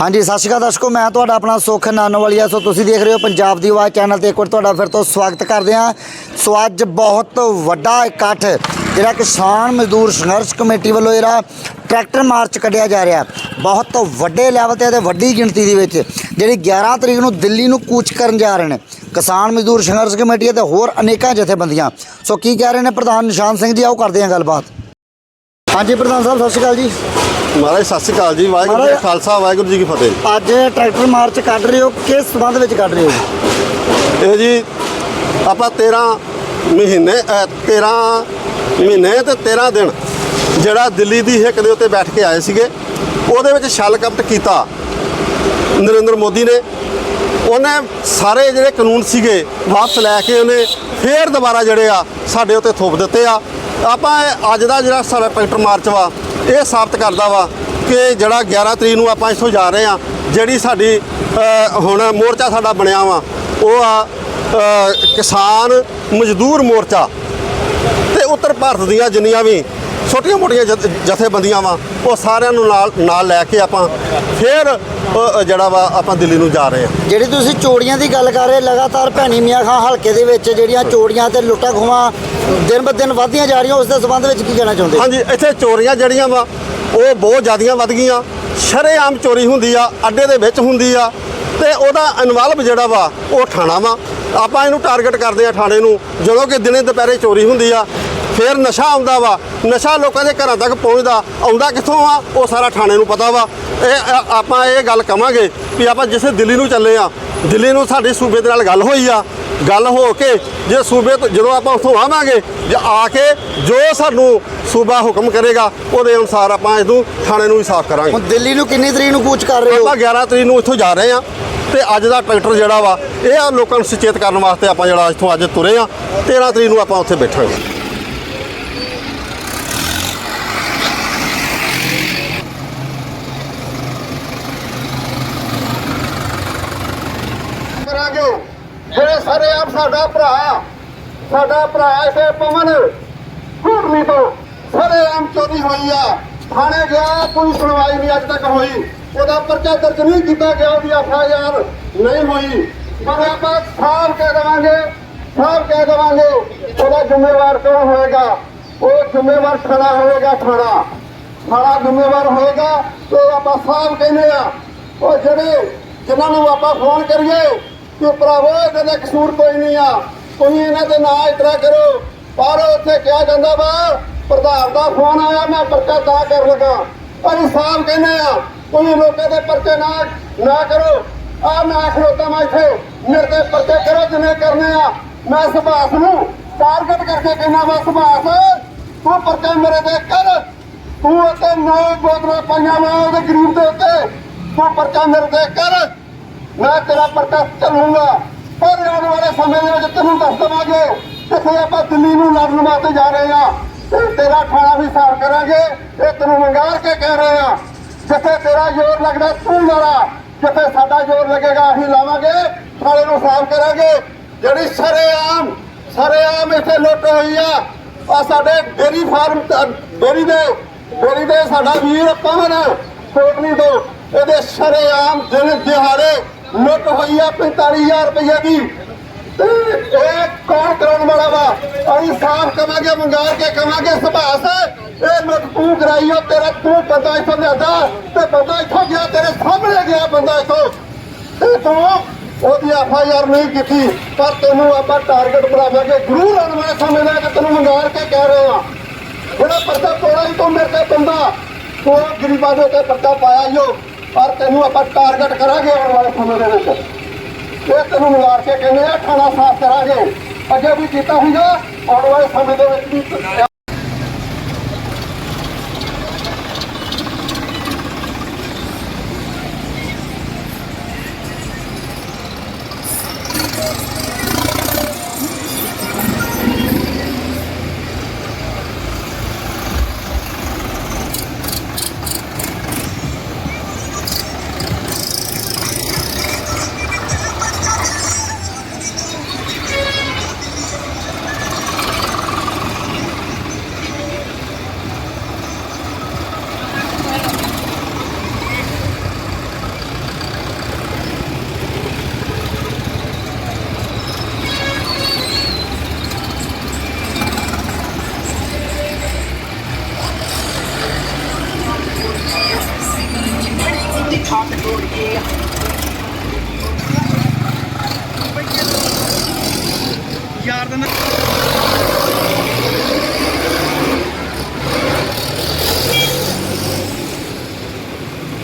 ਹਾਂਜੀ, ਸਤਿ ਸ਼੍ਰੀ ਅਕਾਲ ਦਰਸ਼ਕੋ, ਮੈਂ ਤੁਹਾਡਾ ਆਪਣਾ ਸੁਖ ਨਾਨੋਵਾਲੀਆ। ਸੋ ਤੁਸੀਂ ਦੇਖ ਰਹੇ ਹੋ ਪੰਜਾਬ ਦੀ ਆਵਾਜ਼ ਚੈਨਲ ਤੇ ਇੱਕ ਵਾਰ ਤੁਹਾਡਾ ਫਿਰ ਤੋਂ ਸਵਾਗਤ ਕਰਦੇ ਹਾਂ। ਸੋ ਅੱਜ ਬਹੁਤ ਵੱਡਾ ਇਕੱਠ, ਜਿਹੜਾ ਕਿਸਾਨ ਮਜ਼ਦੂਰ ਸੰਘਰਸ਼ ਕਮੇਟੀ ਵੱਲੋਂ ਜਿਹੜਾ ਟਰੈਕਟਰ ਮਾਰਚ ਕੱਢਿਆ ਜਾ ਰਿਹਾ। ਬਹੁਤ ਵੱਡੇ ਲੈਵਲ ਤੇ ਅਤੇ ਵੱਡੀ ਗਿਣਤੀ ਦੇ ਵਿੱਚ, ਜਿਹੜੀ 11 ਤਰੀਕ ਨੂੰ ਦਿੱਲੀ ਨੂੰ ਕੂਚ ਕਰਨ ਜਾ ਰਹੇ ਨੇ। ਕਿਸਾਨ ਮਜ਼ਦੂਰ ਸੰਘਰਸ਼ ਕਮੇਟੀ ਅਤੇ ਹੋਰ ਅਨੇਕਾਂ ਜਥੇਬੰਦੀਆਂ। ਸੋ ਕੀ ਕਹਿ ਰਹੇ ਨੇ ਪ੍ਰਧਾਨ ਨਿਸ਼ਾਨ ਸਿੰਘ ਜੀ? ਆਓ ਕਰਦੇ ਹਾਂ ਗੱਲਬਾਤ। ਹਾਂਜੀ ਪ੍ਰਧਾਨ ਸਾਹਿਬ ਸਤਿ ਸ਼੍ਰੀ ਅਕਾਲ ਜੀ। ਮਹਾਰਾਜ ਸਤਿ ਸ਼੍ਰੀ ਅਕਾਲ ਜੀ। ਵਾਹਿਗੁਰੂ ਜੀ ਕਾ ਖਾਲਸਾ ਵਾਹਿਗੁਰੂ ਜੀ ਕੀ ਫਤਿਹ। ਅੱਜ ਟਰੈਕਟਰ ਮਾਰਚ ਕੱਢ ਰਹੇ ਹੋ ਕਿਸ ਸੰਬੰਧ ਵਿੱਚ ਕੱਢ ਰਹੇ ਹੋ? ਇਹ ਜੀ ਆਪਾਂ 13 ਮਹੀਨੇ ਅ, 13 ਮਹੀਨੇ ਤੇ 13 ਦਿਨ ਜਿਹੜਾ ਦਿੱਲੀ ਦੀ ਹਿੱਕ ਦੇ ਉੱਤੇ ਬੈਠ ਕੇ ਆਏ ਸੀਗੇ ਉਹਦੇ ਵਿੱਚ ਛਲ ਕਪਟ ਕੀਤਾ ਨਰਿੰਦਰ ਮੋਦੀ ਨੇ। ਉਹਨੇ ਸਾਰੇ ਜਿਹੜੇ ਕਾਨੂੰਨ ਸੀਗੇ ਵਾਪਸ ਲੈ ਕੇ ਉਹਨੇ ਫੇਰ ਦੁਬਾਰਾ ਜਿਹੜੇ ਆ ਸਾਡੇ ਉੱਤੇ ਥੋਪ ਦਿੱਤੇ ਆ। ਆਪਾਂ ਅੱਜ ਦਾ ਜਿਹੜਾ ਸਾਡਾ ਟਰੈਕਟਰ ਮਾਰਚ ਵਾ, ਇਹ ਸਾਬਤ ਕਰਦਾ ਵਾ ਕਿ ਜਿਹੜਾ 11 ਤਰੀਕ ਨੂੰ ਆਪਾਂ ਇੱਥੋਂ ਜਾ ਰਹੇ ਆ, ਜਿਹੜੀ ਸਾਡੀ ਹੁਣ ਮੋਰਚਾ ਸਾਡਾ ਬਣਿਆ ਵਾ, ਉਹ ਆ ਕਿਸਾਨ ਮਜ਼ਦੂਰ ਮੋਰਚਾ ਤੇ ਉੱਤਰ ਭਾਰਤ ਦੀਆਂ ਜਿੰਨੀਆਂ ਵੀ ਛੋਟੀਆਂ ਮੋਟੀਆਂ ਜਥ- ਜਥੇਬੰਦੀਆਂ ਵਾ ਉਹ ਸਾਰਿਆਂ ਨੂੰ ਨਾਲ ਨਾਲ ਲੈ ਕੇ ਆਪਾਂ ਫੇਰ ਜਿਹੜਾ ਵਾ ਆਪਾਂ ਦਿੱਲੀ ਨੂੰ ਜਾ ਰਹੇ ਹਾਂ। ਜਿਹੜੀ ਤੁਸੀਂ ਚੋਰੀਆਂ ਦੀ ਗੱਲ ਕਰ ਰਹੇ ਲਗਾਤਾਰ ਭੈਣੀ ਮੀਆਂ ਖਾਂ ਹਲਕੇ ਦੇ ਵਿੱਚ ਜਿਹੜੀਆਂ ਚੋਰੀਆਂ ਤੇ ਲੁੱਟਾਂ ਖੋਹਾਂ ਦਿਨ ਬ ਦਿਨ ਵਧਦੀਆਂ ਜਾ ਰਹੀਆਂ ਉਸ ਦੇ ਸੰਬੰਧ ਵਿੱਚ ਕੀ ਕਹਿਣਾ ਚਾਹੁੰਦੇ ਹਾਂਜੀ ਇੱਥੇ ਚੋਰੀਆਂ ਜਿਹੜੀਆਂ ਵਾ ਉਹ ਬਹੁਤ ਜ਼ਿਆਦੀਆਂ ਵੱਧ ਗਈਆਂ। ਸ਼ਰੇਆਮ ਚੋਰੀ ਹੁੰਦੀ ਆ ਅੱਡੇ ਦੇ ਵਿੱਚ ਹੁੰਦੀ ਆ ਤੇ ਉਹਦਾ ਇਨਵੋਲਵ ਜਿਹੜਾ ਵਾ ਉਹ ਥਾਣਾ ਵਾ। ਆਪਾਂ ਇਹਨੂੰ ਟਾਰਗੇਟ ਕਰਦੇ ਆ ਥਾਣੇ ਨੂੰ ਜਦੋਂ ਕਿ ਦਿਨੇ ਦੁਪਹਿਰੇ ਚੋਰੀ ਹੁੰਦੀ ਆ ਫਿਰ ਨਸ਼ਾ ਆਉਂਦਾ ਵਾ ਨਸ਼ਾ ਲੋਕਾਂ ਦੇ ਘਰਾਂ ਤੱਕ ਪਹੁੰਚਦਾ ਆਉਂਦਾ ਕਿੱਥੋਂ ਆ? ਉਹ ਸਾਰਾ ਥਾਣੇ ਨੂੰ ਪਤਾ ਵਾ। ਇਹ ਆਪਾਂ ਇਹ ਗੱਲ ਕਵਾਂਗੇ ਵੀ ਆਪਾਂ ਜਿਸੇ ਦਿੱਲੀ ਨੂੰ ਚੱਲੇ ਆ ਦਿੱਲੀ ਨੂੰ ਸਾਡੇ ਸੂਬੇ ਦੇ ਨਾਲ ਗੱਲ ਹੋਈ ਆ। ਗੱਲ ਹੋ ਕੇ ਜੇ ਸੂਬੇ ਤੋਂ ਜਦੋਂ ਆਪਾਂ ਉੱਥੋਂ ਆਵਾਂਗੇ ਜੇ ਆ ਕੇ ਜੋ ਸਾਨੂੰ ਸੂਬਾ ਹੁਕਮ ਕਰੇਗਾ ਉਹਦੇ ਅਨੁਸਾਰ ਆਪਾਂ ਇਹਨੂੰ ਥਾਣੇ ਨੂੰ ਵੀ ਸਾਫ਼ ਕਰਾਂਗੇ। ਹੁਣ ਦਿੱਲੀ ਨੂੰ ਕਿੰਨੀ ਤਰੀਕ ਨੂੰ ਕੂਚ ਕਰ ਰਹੇ ਹੋ? ਆਪਾਂ 11 ਤਰੀਕ ਨੂੰ ਇੱਥੋਂ ਜਾ ਰਹੇ ਆ ਤੇ ਅੱਜ ਦਾ ਟਰੈਕਟਰ ਜਿਹੜਾ ਵਾ ਇਹ ਆ ਲੋਕਾਂ ਨੂੰ ਸੁਚੇਤ ਕਰਨ ਵਾਸਤੇ ਆਪਾਂ ਜਿਹੜਾ ਇੱਥੋਂ ਅੱਜ ਤੁਰੇ ਆ। 13 ਤਰੀਕ ਨੂੰ ਆਪਾਂ ਉੱਥੇ ਬੈਠਾਂਗੇ। ਜਿਹੜੇ ਸਾਰੇ ਸਾਡਾ ਭਰਾ ਸਾਡਾ ਭਰਾ ਇਥੇ ਪਵਨ। ਕੁਰਮੀ ਤੋਂ ਸਾਰੇ ਆਮ ਚੋਰੀ ਹੋਈ ਆ। ਥਾਣੇ ਗਿਆ ਕੋਈ ਸੁਣਵਾਈ ਨਹੀਂ ਅੱਜ ਤੱਕ ਹੋਈ। ਉਹਦਾ ਪਰਚਾ ਦਰਜ ਨਹੀਂ ਕੀਤਾ ਗਿਆ ਉਹਦੀ ਐਫਆਈਆਰ ਨਹੀਂ ਹੋਈ। ਪਰ ਆਪਾਂ ਸਾਫ਼ ਕਹਿ ਦੇਵਾਂਗੇ, ਸਾਫ਼ ਕਹਿ ਦੇਵਾਂਗੇ, ਉਹਦਾ ਜ਼ਿੰਮੇਵਾਰ ਕੌਣ ਹੋਏਗਾ? ਉਹ ਜ਼ਿੰਮੇਵਾਰ ਥਾਣਾ ਹੋਏਗਾ ਥਾਣਾ। ਥਾਣਾ ਜ਼ਿੰਮੇਵਾਰ ਹੋਏਗਾ, ਤੇ ਆਪਾਂ ਸਾਫ਼ ਕਹਿੰਦੇ ਆ। ਉਹ ਜਿਹੜੇ ਜਿਨ੍ਹਾਂ ਨੂੰ ਆਪਾਂ ਫੋਨ ਕਰੀਏ ਕਿ ਭਰਾਵੋ, ਇਹਨਾਂ ਦਾ ਕਸੂਰ ਕੋਈ ਨਹੀਂ ਆ। ਤੁਸੀਂ ਇਹਨਾਂ ਦੇ ਨਾਂ ਇਤਰਾ ਕਰੋ। ਪਰ ਉੱਥੇ ਕਿਹਾ ਜਾਂਦਾ ਵਾ, ਪ੍ਰਧਾਨ ਦਾ ਫੋਨ ਆਇਆ, ਮੈਂ ਪਰਚਾ ਤਾਂ ਕਰ ਲਗਾ। ਅਸੀਂ ਸਾਫ਼ ਕਹਿੰਦੇ ਆ, ਤੁਸੀਂ ਲੋਕਾਂ ਦੇ ਪਰਚੇ ਨਾ ਨਾ ਕਰੋ। ਆ ਮੈਂ ਖਲੋਤਾ ਮੈਂ ਇੱਥੇ। ਮੇਰੇ ਤੇ ਪਰਚੇ ਕਰੋ ਜਿੰਨੇ ਕਰਨੇ ਆ। ਮੈਂ ਸੁਭਾਸ਼ ਨੂੰ ਟਾਰਗੇਟ ਕਰਕੇ ਕਹਿੰਦਾ ਵਾ, ਸੁਭਾਸ਼, ਤੂੰ ਪਰਚਾ ਮੇਰੇ ਤੇ ਕਰ। ਤੂੰ ਅਤੇ ਨੌ ਬੋਤਲਾਂ ਪਾਈਆਂ ਵਾ ਉਹਦੇ ਗਰੀਬ ਦੇ ਉੱਤੇ। ਤੂੰ ਪਰਚਾ ਮੇਰੇ ਤੇ ਕਰ। ਮੈਂ ਤੇਰਾ ਪ੍ਰੋਟੈਸਟ ਚੱਲੂਗਾ ਪਰ ਆਉਣ ਵਾਲੇ ਸਮੇਂ ਦੇ ਵਿੱਚ ਤੈਨੂੰ ਦੱਸ ਦਵਾਂਗੇ ਕਿੱਥੇ ਆਪਾਂ ਦਿੱਲੀ ਨੂੰ ਲੜਨ ਵਾਸਤੇ ਜਾ ਰਹੇ ਆ ਤੇਰਾ ਥਾਣਾ ਵੀ ਸਾਫ਼ ਕਰਾਂਗੇ, ਇਹ ਤੈਨੂੰ ਮੰਗਾਰ ਕੇ ਕਹਿ ਰਹੇ ਆ ਜਿੱਥੇ ਤੇਰਾ ਜ਼ੋਰ ਲੱਗਦਾ ਤੂੰ ਲੜਾ। ਜਿੱਥੇ ਸਾਡਾ ਜ਼ੋਰ ਲੱਗੇਗਾ, ਅਸੀਂ ਲਾਵਾਂਗੇ ਥਾਣੇ ਨੂੰ ਸਾਫ਼ ਕਰਾਂਗੇ। ਜਿਹੜੀ ਸਰੇਆਮ ਸਰੇਆਮ ਇੱਥੇ ਲੁੱਟ ਹੋਈ ਆ ਆ ਸਾਡੇ ਡੇਰੀ ਫਾਰਮ ਡੇਰੀ ਦੇ ਡੇਰੀ ਦੇ ਸਾਡਾ ਵੀਰ ਪਵਨ ਕੋਟਲੀ ਤੋਂ। ਇਹਦੇ ਸ਼ਰੇਆਮ ਦਿਨ ਦਿਹਾੜੇ ਲੁੱਟ ਹੋਈ ਆ 45000 ਰੁਪਏ ਦੀ। ਤੇ ਇਹ ਕੌਣ ਕਰਾਉਣ ਵਾਲਾ ਵਾ? ਅਸੀਂ ਸਾਫ਼ ਕਵਾਂਗੇ, ਮੰਗਾਰ ਕੇ ਕਵਾਂਗੇ, ਸੁਭਾਸ। ਇਹ ਲੁੱਟ ਤੂੰ ਕਰਾਈ ਓ ਤੇਰਾ ਤੂੰ ਬੰਦਾ ਇੱਥੋਂ ਲਿਆਦਾ, ਤੇ ਬੰਦਾ ਇੱਥੋਂ ਗਿਆ, ਤੇਰੇ ਸਾਹਮਣੇ ਗਿਆ ਬੰਦਾ ਇੱਥੋਂ। ਤੇ ਤੂੰ ਉਹਦੀ ਐਫ ਆਈ ਆਰ ਨਹੀਂ ਕੀਤੀ, ਪਰ ਤੈਨੂੰ ਆਪਾਂ ਟਾਰਗੇਟ ਬਣਾਵਾਂਗੇ। ਜ਼ਰੂਰ ਆਉਣ ਵਾਲੇ ਸਮੇਂ ਦਾ ਕਿ ਤੈਨੂੰ ਮੰਗਾਰ ਕੇ ਕਹਿ ਰਹੇ ਆ। ਜਿਹੜਾ ਪਰਚਾ ਤੋੜਾ ਹੀ ਤੂੰ ਮੇਰੇ ਤੇ ਬੰਦਾ ਤੂੰ ਗਰੀਬਾਂ ਦੇ ਉੱਤੇ ਪਰਚਾ ਪਾਇਆ ਈਓ ਪਰ ਤੈਨੂੰ ਆਪਾਂ ਟਾਰਗੇਟ ਕਰਾਂਗੇ ਆਉਣ ਵਾਲੇ ਸਮੇਂ ਦੇ ਵਿੱਚ। ਇਹ ਤੈਨੂੰ ਮਿਲਾਰ ਕੇ ਕਹਿੰਦੇ ਆ, ਖਾਣਾ ਸਾਫ਼ ਕਰਾਂਗੇ। ਅੱਗੇ ਵੀ ਕੀਤਾ ਸੀਗਾ, ਆਉਣ ਵਾਲੇ ਸਮੇਂ ਦੇ ਵਿੱਚ ਵੀ